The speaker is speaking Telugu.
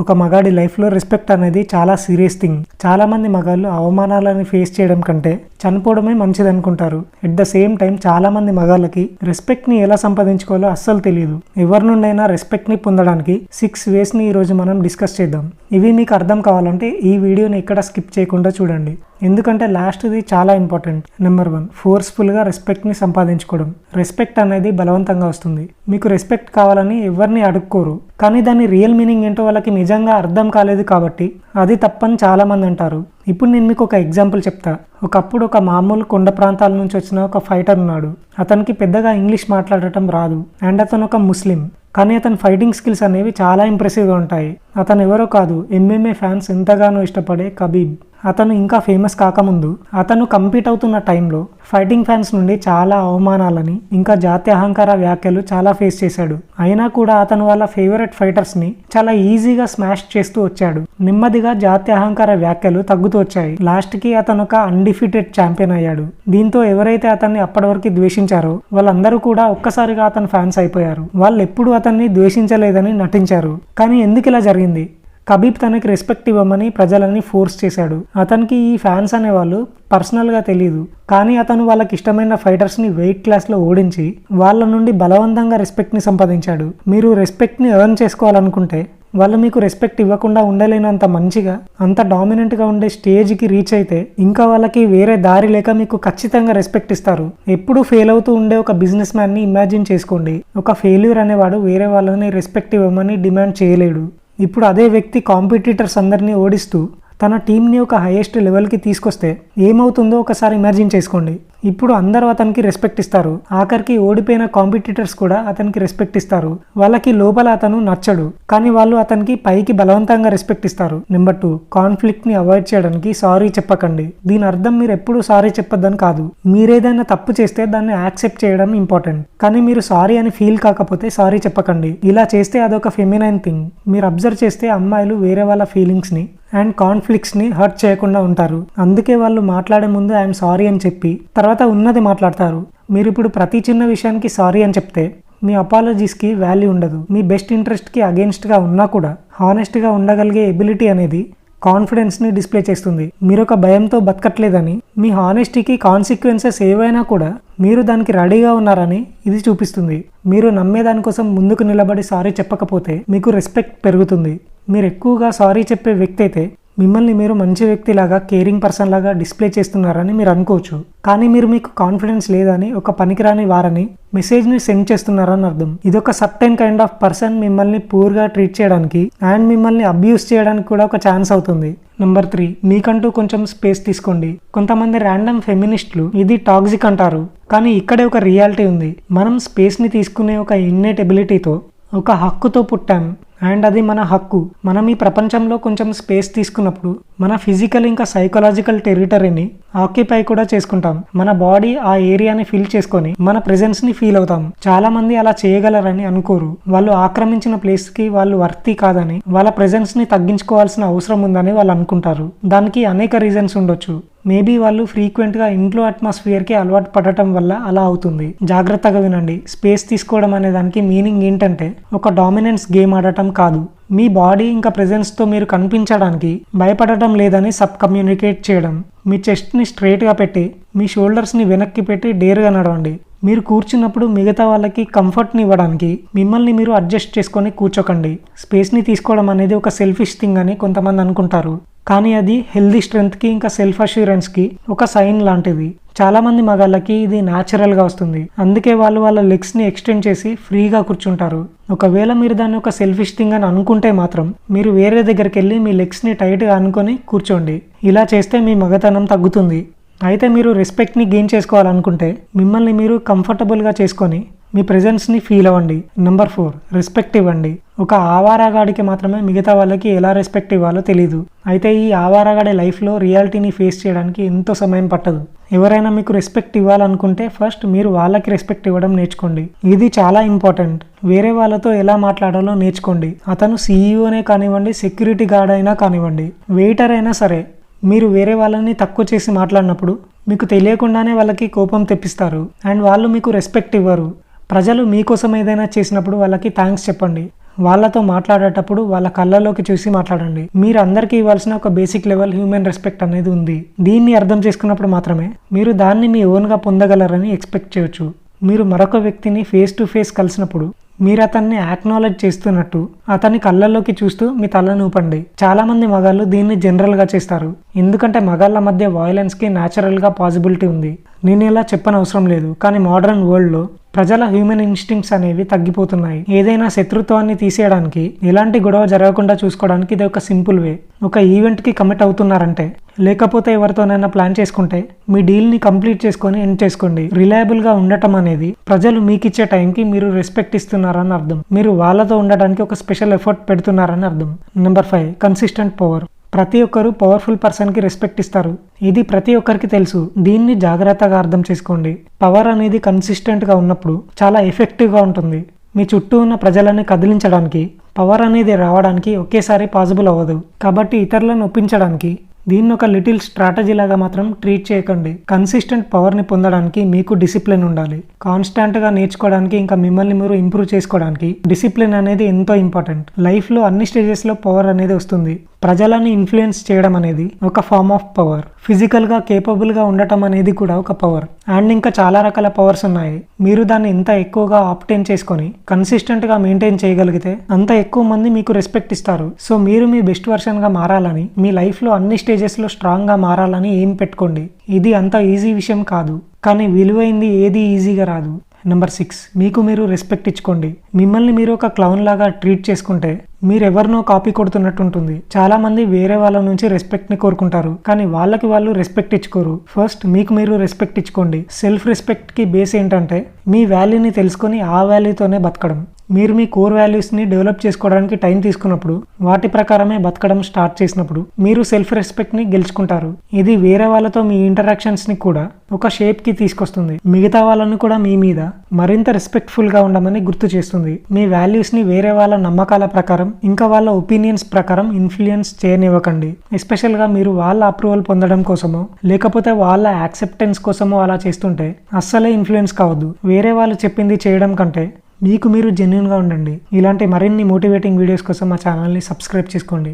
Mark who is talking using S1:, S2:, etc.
S1: ఒక మగాడి లైఫ్లో రెస్పెక్ట్ అనేది చాలా సీరియస్ థింగ్ చాలామంది మగాళ్ళు అవమానాలను ఫేస్ చేయడం కంటే చనిపోవడమే మంచిది అనుకుంటారు. ఎట్ ద సేమ్ టైం చాలామంది మగాళ్ళకి రెస్పెక్ట్ని ఎలా సంపాదించుకోవాలో అస్సలు తెలియదు. ఎవరి నుండైనా రెస్పెక్ట్ని పొందడానికి సిక్స్ వేస్ని ఈరోజు మనం డిస్కస్ చేద్దాం. ఇవి మీకు అర్థం కావాలంటే ఈ వీడియోని ఎక్కడ స్కిప్ చేయకుండా చూడండి. ఎందుకంటే లాస్ట్ది చాలా ఇంపార్టెంట్ నెంబర్ వన్ ఫోర్స్ఫుల్గా రెస్పెక్ట్ని సంపాదించుకోవడం. రెస్పెక్ట్ అనేది బలవంతంగా వస్తుంది. మీకు రెస్పెక్ట్ కావాలని ఎవరిని అడుక్కోరు. కానీ దాని రియల్ మీనింగ్ ఏంటో వాళ్ళకి నిజంగా అర్థం కాలేదు కాబట్టి అది తప్పని చాలామంది అంటారు. ఇప్పుడు నేను మీకు ఒక ఎగ్జాంపుల్ చెప్తా. ఒకప్పుడు ఒక మామూలు కొండ ప్రాంతాల నుంచి వచ్చిన ఒక ఫైటర్ ఉన్నాడు. అతనికి పెద్దగా ఇంగ్లీష్ మాట్లాడటం రాదు. అండ్ అతను ఒక ముస్లిం కానీ అతని ఫైటింగ్ స్కిల్స్ అనేవి చాలా ఇంప్రెసివ్గా ఉంటాయి. అతను ఎవరో కాదు ఎంఎంఏ ఫ్యాన్స్ ఎంతగానో ఇష్టపడే కబీబ్. అతను ఇంకా ఫేమస్ కాకముందు అతను కంపీట్ అవుతున్న టైంలో ఫైటింగ్ ఫ్యాన్స్ నుండి చాలా అవమానాలని ఇంకా జాతి అహంకార వ్యాఖ్యలు చాలా ఫేస్ చేశాడు. అయినా కూడా అతను వాళ్ళ ఫేవరెట్ ఫైటర్స్ని చాలా ఈజీగా స్మాష్ చేస్తూ వచ్చాడు. నెమ్మదిగా జాతి అహంకార వ్యాఖ్యలు తగ్గుతూ వచ్చాయి. లాస్ట్కి అతను ఒక అన్డిఫిటెడ్ ఛాంపియన్ అయ్యాడు. దీంతో ఎవరైతే అతన్ని అప్పటి వరకు ద్వేషించారో వాళ్ళందరూ కూడా ఒక్కసారిగా అతని ఫ్యాన్స్ అయిపోయారు. వాళ్ళు ఎప్పుడు అతన్ని ద్వేషించలేదని నటించారు. కానీ ఎందుకు ఇలా జరిగింది? కబీబ్ తనకి రెస్పెక్ట్ ఇవ్వమని ప్రజలని ఫోర్స్ చేశాడు. అతనికి ఈ ఫ్యాన్స్ అనేవాళ్ళు పర్సనల్గా తెలియదు కానీ అతను వాళ్ళకి ఇష్టమైన ఫైటర్స్ని వెయిట్ క్లాస్లో ఓడించి వాళ్ళ నుండి బలవంతంగా రెస్పెక్ట్ని సంపాదించాడు. మీరు రెస్పెక్ట్ని ఎర్న్ చేసుకోవాలనుకుంటే వాళ్ళు మీకు రెస్పెక్ట్ ఇవ్వకుండా ఉండలేనంత మంచిగా అంత డామినెంట్గా ఉండే స్టేజ్కి రీచ్ అయితే ఇంకా వాళ్ళకి వేరే దారి లేక మీకు ఖచ్చితంగా రెస్పెక్ట్ ఇస్తారు. ఎప్పుడు ఫెయిల్ అవుతూ ఉండే ఒక బిజినెస్ మ్యాన్ని ఇమాజిన్ చేసుకోండి. ఒక ఫెయిల్యూర్ అనేవాడు వేరే వాళ్ళని రెస్పెక్ట్ ఇవ్వమని డిమాండ్ చేయలేడు. ఇప్పుడు అదే వ్యక్తి కాంపిటీటర్స్ అందరినీ ఓడిస్తూ తన టీంని ఒక హైయెస్ట్ లెవెల్కి తీసుకొస్తే ఏమవుతుందో ఒకసారి ఇమాజిన్ చేసుకోండి. ఇప్పుడు అందరూ అతనికి రెస్పెక్ట్ ఇస్తారు. ఆఖరికి ఓడిపోయిన కాంపిటీటర్స్ కూడా అతనికి రెస్పెక్ట్ ఇస్తారు. వాళ్ళకి లోపల అతను నచ్చడు. కానీ వాళ్ళు అతనికి పైకి బలవంతంగా రెస్పెక్ట్ ఇస్తారు. నెంబర్ టూ కాన్ఫ్లిక్ట్ని అవాయిడ్ చేయడానికి సారీ చెప్పకండి. దీని అర్థం మీరు ఎప్పుడు సారీ చెప్పొద్దని కాదు. మీరేదైనా తప్పు చేస్తే దాన్ని యాక్సెప్ట్ చేయడం ఇంపార్టెంట్. కానీ మీరు సారీ అని ఫీల్ కాకపోతే సారీ చెప్పకండి. ఇలా చేస్తే అదొక ఫెమినైన్ థింగ్. మీరు అబ్జర్వ్ చేస్తే అమ్మాయిలు వేరే వాళ్ళ ఫీలింగ్స్ని అండ్ కాన్ఫ్లిక్ట్స్ని హర్ట్ చేయకుండా ఉంటారు. అందుకే వాళ్ళు మాట్లాడే ముందు ఐఎమ్ సారీ అని చెప్పి తర్వాత ఉన్నది మాట్లాడతారు. మీరు ఇప్పుడు ప్రతి చిన్న విషయానికి సారీ అని చెప్తే మీ అపాలజీస్కి వాల్యూ ఉండదు. మీ బెస్ట్ ఇంట్రెస్ట్కి అగేన్స్ట్గా ఉన్నా కూడా హానెస్ట్గా ఉండగలిగే ఎబిలిటీ అనేది కాన్ఫిడెన్స్ని డిస్ప్లే చేస్తుంది. మీరు ఒక భయంతో బతకట్లేదని మీ హానెస్టీకి కాన్సిక్వెన్సెస్ ఏవైనా కూడా మీరు దానికి రెడీగా ఉన్నారని ఇది చూపిస్తుంది. మీరు నమ్మేదానికోసం ముందుకు నిలబడి సారీ చెప్పకపోతే మీకు రెస్పెక్ట్ పెరుగుతుంది. మీరు ఎక్కువగా సారీ చెప్పే వ్యక్తి అయితే మిమ్మల్ని మీరు మంచి వ్యక్తిలాగా కేరింగ్ పర్సన్ లాగా డిస్ప్లే చేస్తున్నారని మీరు అనుకోవచ్చు. కానీ మీరు మీకు కాన్ఫిడెన్స్ లేదని ఒక పనికిరాని వారని మెసేజ్ని సెండ్ చేస్తున్నారని అర్థం. ఇదొక సర్టెన్ కైండ్ ఆఫ్ పర్సన్ మిమ్మల్ని పూర్గా ట్రీట్ చేయడానికి అండ్ మిమ్మల్ని అబ్యూస్ చేయడానికి కూడా ఒక ఛాన్స్ అవుతుంది. నెంబర్ త్రీ మీకంటూ కొంచెం స్పేస్ తీసుకోండి. కొంతమంది ర్యాండమ్ ఫెమినిస్టులు ఇది టాక్సిక్ అంటారు. కానీ ఇక్కడే ఒక రియాలిటీ ఉంది. మనం స్పేస్ని తీసుకునే ఒక ఇన్నేట్ ఎబిలిటీతో ఒక హక్కుతో పుట్టాం. అండ్ అది మన హక్కు. మనం ఈ ప్రపంచంలో కొంచెం స్పేస్ తీసుకున్నప్పుడు మన ఫిజికల్ ఇంకా సైకలాజికల్ టెరిటరీని ఆక్యుపై కూడా చేసుకుంటాం. మన బాడీ ఆ ఏరియాని ఫీల్ చేసుకొని మన ప్రెజెన్స్ని ఫీల్ అవుతాం. చాలా మంది అలా చేయగలరని అనుకోరు. వాళ్ళు ఆక్రమించిన ప్లేస్కి వాళ్ళు వర్తి కాదని వాళ్ళ ప్రెజెన్స్ని తగ్గించుకోవాల్సిన అవసరం ఉందని వాళ్ళు అనుకుంటారు. దానికి అనేక రీజన్స్ ఉండొచ్చు. మేబీ వాళ్ళు ఫ్రీక్వెంట్గా ఇంట్లో అట్మాస్ఫియర్కి అలవాటు పడటం వల్ల అలా అవుతుంది. జాగ్రత్తగా వినండి. స్పేస్ తీసుకోవడం అనే దానికి మీనింగ్ ఏంటంటే ఒక డామినెన్స్ గేమ్ ఆడటం కాదు. మీ బాడీ ఇంకా ప్రెజెన్స్తో మీరు కనిపించడానికి భయపడటం లేదని సబ్ కమ్యూనికేట్ చేయడం. మీ చెస్ట్ని స్ట్రైట్గా పెట్టి మీ షోల్డర్స్ని వెనక్కి పెట్టి డేర్గా నడవండి. మీరు కూర్చున్నప్పుడు మిగతా వాళ్ళకి కంఫర్ట్ని ఇవ్వడానికి మిమ్మల్ని మీరు అడ్జస్ట్ చేసుకొని కూర్చోకండి. స్పేస్ని తీసుకోవడం అనేది ఒక సెల్ఫిష్ థింగ్ అని కొంతమంది అనుకుంటారు. కానీ అది హెల్దీ స్ట్రెంగ్త్కి ఇంకా సెల్ఫ్ అష్యూరెన్స్కి ఒక సైన్ లాంటిది. చాలా మంది మగాళ్ళకి ఇది న్యాచురల్గా వస్తుంది. అందుకే వాళ్ళు వాళ్ళ లెగ్స్ని ఎక్స్టెండ్ చేసి ఫ్రీగా కూర్చుంటారు. ఒకవేళ మీరు దాన్ని ఒక సెల్ఫిష్ థింగ్ అని అనుకుంటే మాత్రం మీరు వేరే దగ్గరికి వెళ్ళి మీ లెగ్స్ని టైట్గా అనుకొని కూర్చోండి. ఇలా చేస్తే మీ మగతనం తగ్గుతుంది. అయితే మీరు రెస్పెక్ట్ని గెయిన్ చేసుకోవాలనుకుంటే మిమ్మల్ని మీరు కంఫర్టబుల్గా చేసుకొని మీ ప్రెజెన్స్ని ఫీల్ అవ్వండి. నెంబర్ ఫోర్ రెస్పెక్ట్ ఇవ్వండి ఒక ఆవారాగాడికి మాత్రమే మిగతా వాళ్ళకి ఎలా రెస్పెక్ట్ ఇవ్వాలో తెలియదు అయితే ఈ ఆవారాగాడి లైఫ్లో రియాలిటీని ఫేస్ చేయడానికి ఎంతో సమయం పట్టదు. ఎవరైనా మీకు రెస్పెక్ట్ ఇవ్వాలనుకుంటే ఫస్ట్ మీరు వాళ్ళకి రెస్పెక్ట్ ఇవ్వడం నేర్చుకోండి. ఇది చాలా ఇంపార్టెంట్ వేరే వాళ్ళతో ఎలా మాట్లాడాలో నేర్చుకోండి. అతను సీఈఓనే కానివ్వండి సెక్యూరిటీ గార్డ్ అయినా కానివ్వండి వెయిటర్ అయినా సరే మీరు వేరే వాళ్ళని తక్కువ చేసి మాట్లాడినప్పుడు మీకు తెలియకుండానే వాళ్ళకి కోపం తెప్పిస్తారు. అండ్ వాళ్ళు మీకు రెస్పెక్ట్ ఇవ్వరు. ప్రజలు మీకోసం ఏదైనా చేసినప్పుడు వాళ్ళకి థ్యాంక్స్ చెప్పండి. వాళ్ళతో మాట్లాడేటప్పుడు వాళ్ళ కళ్ళలోకి చూసి మాట్లాడండి. మీరు అందరికీ ఇవ్వాల్సిన ఒక బేసిక్ లెవెల్ హ్యూమన్ రెస్పెక్ట్ అనేది ఉంది. దీన్ని అర్థం చేసుకున్నప్పుడు మాత్రమే మీరు దాన్ని మీ ఓన్గా పొందగలరని ఎక్స్పెక్ట్ చేయొచ్చు. మీరు మరొక వ్యక్తిని ఫేస్ టు ఫేస్ కలిసినప్పుడు మీరు అతన్ని యాక్నాలెడ్జ్ చేస్తున్నట్టు అతని కళ్ళల్లోకి చూస్తూ మీ తలను ఊపండి చాలా మంది మగాళ్ళు దీన్ని జనరల్గా చేస్తారు. ఎందుకంటే మగాళ్ళ మధ్య వాయిలెన్స్ న్యాచురల్గా పాసిబిలిటీ ఉంది. నేను ఇలా చెప్పనవసరం లేదు. కానీ మోడర్న్ వరల్డ్లో ప్రజల హ్యూమన్ ఇన్స్టింగ్స్ అనేవి తగ్గిపోతున్నాయి. ఏదైనా శత్రుత్వాన్ని తీసేయడానికి ఎలాంటి గొడవ జరగకుండా చూసుకోవడానికి ఇది ఒక సింపుల్ వే ఒక ఈవెంట్కి కమిట్ అవుతున్నారంటే లేకపోతే ఎవరితోనైనా ప్లాన్ చేసుకుంటే మీ డీల్ని కంప్లీట్ చేసుకొని ఎండ్ చేసుకోండి. రిలయబుల్గా ఉండటం అనేది ప్రజలు మీకు ఇచ్చే టైంకి మీరు రెస్పెక్ట్ ఇస్తున్నారని అర్థం. మీరు వాళ్ళతో ఉండడానికి ఒక స్పెషల్ ఎఫర్ట్ పెడుతున్నారని అర్థం. నెంబర్ ఫైవ్ కన్సిస్టెంట్ పవర్ ప్రతి ఒక్కరు పవర్ఫుల్ పర్సన్కి రెస్పెక్ట్ ఇస్తారు. ఇది ప్రతి ఒక్కరికి తెలుసు. దీన్ని జాగ్రత్తగా అర్థం చేసుకోండి. పవర్ అనేది కన్సిస్టెంట్గా ఉన్నప్పుడు చాలా ఎఫెక్టివ్గా ఉంటుంది. మీ చుట్టూ ఉన్న ప్రజలను కదిలించడానికి పవర్ అనేది రావడానికి ఒకేసారి పాసిబుల్ అవ్వదు. కాబట్టి ఇతరులను ఒప్పించడానికి దీన్ని ఒక లిటిల్ స్ట్రాటజీ లాగా మాత్రం ట్రీట్ చేయకండి. కన్సిస్టెంట్ పవర్ని పొందడానికి మీకు డిసిప్లిన్ ఉండాలి. కాన్స్టాంట్గా నేర్చుకోవడానికి ఇంకా మిమ్మల్ని మీరు ఇంప్రూవ్ చేసుకోవడానికి డిసిప్లిన్ అనేది ఎంతో ఇంపార్టెంట్. లైఫ్లో అన్ని స్టేజెస్లో పవర్ అనేది వస్తుంది. ప్రజలని ఇన్ఫ్లుయెన్స్ చేయడం అనేది ఒక ఫార్మ్ ఆఫ్ పవర్. ఫిజికల్గా కేపబుల్గా ఉండటం అనేది కూడా ఒక పవర్. అండ్ ఇంకా చాలా రకాల పవర్స్ ఉన్నాయి. మీరు దాన్ని ఎంత ఎక్కువగా ఆప్టైన్ చేసుకొని కన్సిస్టెంట్గా మెయింటైన్ చేయగలిగితే అంత ఎక్కువ మంది మీకు రెస్పెక్ట్ ఇస్తారు. సో మీరు మీ బెస్ట్ వర్షన్గా మారాలని మీ లైఫ్లో అన్ని స్టేజెస్లో స్ట్రాంగ్గా మారాలని ఏం పెట్టుకోండి. ఇది అంత ఈజీ విషయం కాదు. కానీ విలువైంది ఏది ఈజీగా రాదు. నెంబర్ సిక్స్ మీకు మీరు రెస్పెక్ట్ ఇచ్చుకోండి. మిమ్మల్ని మీరు ఒక క్లౌన్ లాగా ట్రీట్ చేసుకుంటే మీరెవరినో కాపీ కొడుతున్నట్టు ఉంటుంది. చాలా మంది వేరే వాళ్ళ నుంచి రెస్పెక్ట్ని కోరుకుంటారు. కానీ వాళ్ళకి వాళ్ళు రెస్పెక్ట్ ఇచ్చుకోరు. ఫస్ట్ మీకు మీరు రెస్పెక్ట్ ఇచ్చుకోండి. సెల్ఫ్ రెస్పెక్ట్కి బేస్ ఏంటంటే మీ వాల్యూని తెలుసుకొని ఆ వాల్యూతోనే బతకడం. మీరు మీ కోర్ వాల్యూస్ని డెవలప్ చేసుకోవడానికి టైం తీసుకున్నప్పుడు వాటి ప్రకారమే బతకడం స్టార్ట్ చేసినప్పుడు మీరు సెల్ఫ్ రెస్పెక్ట్ని గెలుచుకుంటారు. ఇది వేరే వాళ్ళతో మీ ఇంటరాక్షన్స్ని కూడా ఒక షేప్కి తీసుకొస్తుంది. మిగతా వాళ్ళని కూడా మీ మీద మరింత రెస్పెక్ట్ఫుల్గా ఉండమని గుర్తు చేస్తుంది. మీ వాల్యూస్ని వేరే వాళ్ళ నమ్మకాల ప్రకారం ఇంకా వాళ్ళ ఒపీనియన్స్ ప్రకారం ఇన్ఫ్లుయెన్స్ చేయనివ్వకండి. ఎస్పెషల్గా మీరు వాళ్ళ అప్రూవల్ పొందడం కోసమో లేకపోతే వాళ్ళ యాక్సెప్టెన్స్ కోసమో అలా చేస్తుంటే అస్సలే ఇన్ఫ్లుయెన్స్ కావద్దు. వేరే వాళ్ళు చెప్పింది చేయడం కంటే మీకు మీరు జెన్యున్గా ఉండండి. ఇలాంటి మరిన్ని మోటివేటింగ్ వీడియోస్ కోసం మా ఛానల్ని సబ్స్క్రైబ్ చేసుకోండి.